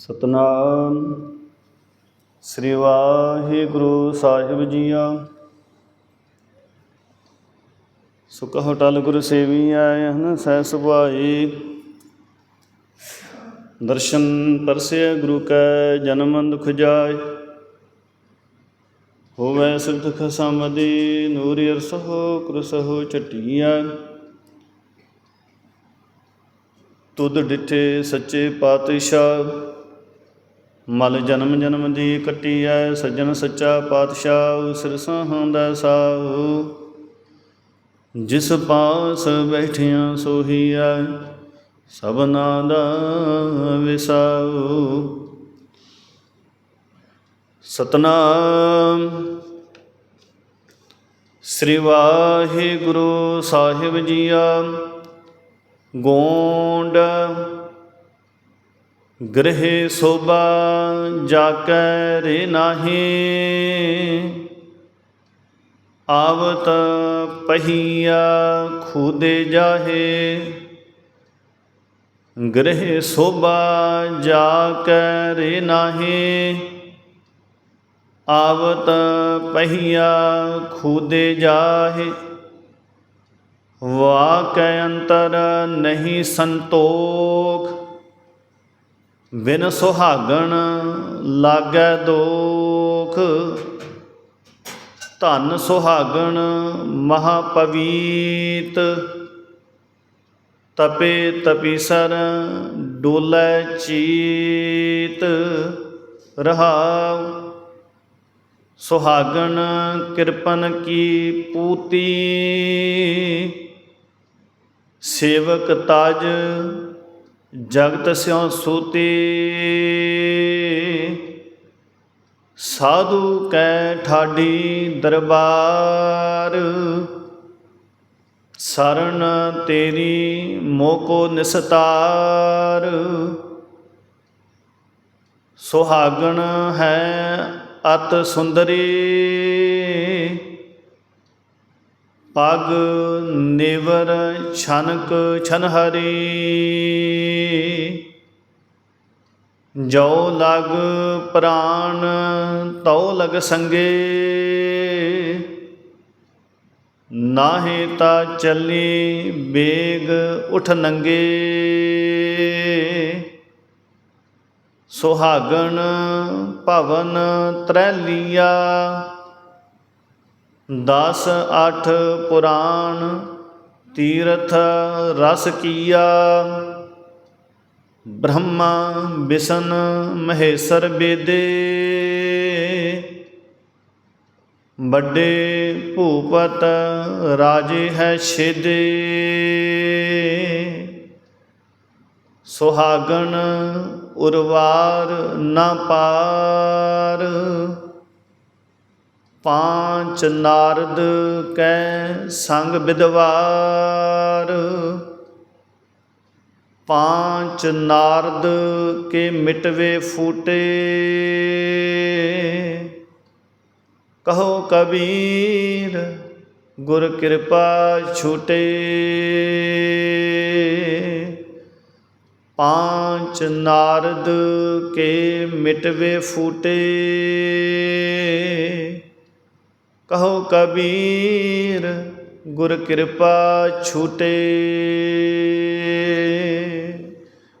ਸਤਨਾਮ। ਸ੍ਰੀ ਵਾਹਿਗੁਰੂ ਸਾਹਿਬ ਜੀਆ। ਸੁਖ ਹੋਟਲ ਗੁਰ ਸੇਵੀ ਆਏ ਹਨ, ਸਹਿ ਸੁਭਾਈ। ਦਰਸ਼ਨ ਪਰਸੇ ਗੁਰੂ ਕੈ, ਜਨਮ ਦੁਖ ਜਾਏ। ਹੋਵੇ ਸਿਫਤ ਖਸਮਦੀ ਨੂਰੀ ਅਰਸਹੁ ਕੁਰਸਹੁ ਚਟੀਆ ਤੁਧ ਡਿਠੇ ਸੱਚੇ ਪਾਤਸ਼ਾਹ। ਮਲ ਜਨਮ ਜਨਮ ਦੀ ਕੱਟੀ ਐ ਸੱਜਣ ਸੱਚਾ ਪਾਤਸ਼ਾਹ ਸਿਰ ਸਾਹਾਂ। ਦਾ ਸਾਉ ਜਿਸ ਪਾਸ ਬੈਠਿਆਂ ਸੋਹੀ ਐ ਸਭਨਾ ਦਾ ਵਿਸਾਉ ਸਤਨਾਮ। ਸ੍ਰੀ ਵਾਹਿਗੁਰੂ ਸਾਹਿਬ ਜੀਆ, ਗੋਂਡ ਗ੍ਰਹਿ ਸੋਭਾ ਜਾ ਕੈ ਰੇ ਨਾਹੀ। ਆਵਤ ਪਹੀਆ ਖੂਦੇ ਜਾਹੇ। ਗ੍ਰਹਿ ਸੋਭਾ ਜਾ ਕੈ ਰੇ ਨਾਹੀ। ਆਵਤ ਪਹੀਆ ਖੂਦੇ ਜਾਹੇ। ਵਾਕੈ ਅੰਤਰ ਨਹੀਂ ਸੰਤੋਖ। ਬਿਨ ਸੁਹਾਗਣ ਲਾਗੈ ਦੋਖ। ਧਨ ਸੁਹਾਗਣ ਮਹਾਪਵੀਤ। ਤਪੇ ਤਪੀਸਰ ਡੋਲੇ ਚੀਤ। ਰਹਾਉ ਸੁਹਾਗਣ ਕਿਰਪਨ ਕੀ ਪੂਤੀ। ਸੇਵਕ ਤਜ ਜਗਤ ਸਿਉ ਸੂਤੀ। ਸਾਧੂ ਕੈ ਠਾਡੀ ਦਰਬਾਰ। ਸਰਨ ਤੇਰੀ ਮੋਕੋ ਨਿਸਤਾਰ। ਸੁਹਾਗਣ ਹੈ ਅਤ ਸੁੰਦਰੀ। ਪਗ ਨਿਵਰ ਛਨਕ ਛਨਹਰੀ। ਜੋ ਲਗ ਪ੍ਰਾਨ ਤਉ ਲਗ ਸੰਗੇ। ਨਾਹੀ ਤਾ ਚੱਲੀ ਬੇਗ ਉਠ ਨੰਗੇ। ਸੁਹਾਗਣ ਭਵਨ ਤਰੈਲੀਆ। ਦਸ ਅਠ ਪੁਰਾਣ ਤੀਰਥ ਰਸ ਕੀਆ। ਬ੍ਰਹਮਾ ਵਿਸ਼ਨ ਮਹੇਸ਼ਰ ਬੇਦੇ। ਵੱਡੇ ਭੂਪਤ ਰਾਜੇ ਹੈ ਛੇਦੇ। ਸੁਹਾਗਣ ਉਰਵਾਰ ਨਾ ਪਾਰ। ਪਾਂਚ ਨਾਰਦ ਕੈ ਸੰਗ ਵਿਦਵਾਰ ਪਾਂਚ ਨਾਰਦ ਕੇ ਮਿਟਵੇ ਫੂਟੇ। ਕਹੋ ਕਬੀਰ, ਗੁਰ ਕਿਰਪਾ ਛੂਟੇ। ਪਾਂਚ ਨਾਰਦ ਕੇ ਮਿਟਵੇ ਫੂਟੇ। ਕਹੋ ਕਬੀਰ, ਗੁਰ ਕਿਰਪਾ ਛੂਟੇ।